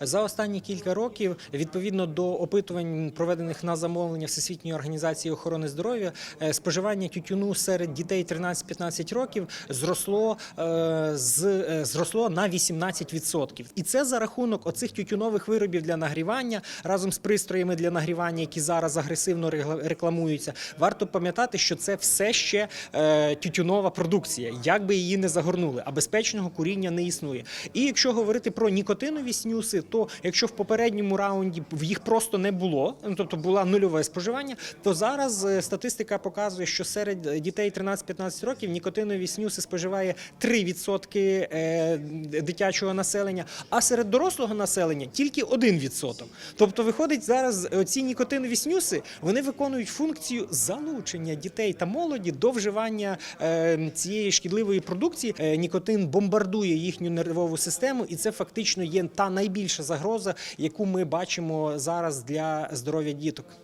За останні кілька років, відповідно до опитувань, проведених на замовлення Всесвітньої організації охорони здоров'я, е, споживання тютюну серед дітей 13-15 років зросло е, з е, зросло на 18%. І це за рахунок оцих тютюнових виробів для нагрівання разом з пристроями для нагрівання, які зараз агресивно рекламуються. Варто пам'ятати, що це все ще тютюнова продукція, як би її не загорнули, а безпечного куріння не існує. І якщо говорити про нікотинові снюси, то якщо в попередньому раунді їх просто не було, ну, тобто була нульове споживання, то зараз е, статистика показує, що серед дітей 13-15 років нікотинові снюси споживає 3% е, дитячого населення, а серед дорослого населення тільки 1%. Тобто, виходить зараз ці нікотинові снюси вони виконують функцію залучення дітей та молоді до вживання е, цієї шкідливої продукції. Нікотин бомбардує їхню нервову систему, і це фактично є та найбільша загроза, яку ми бачимо зараз для здоров'я діток.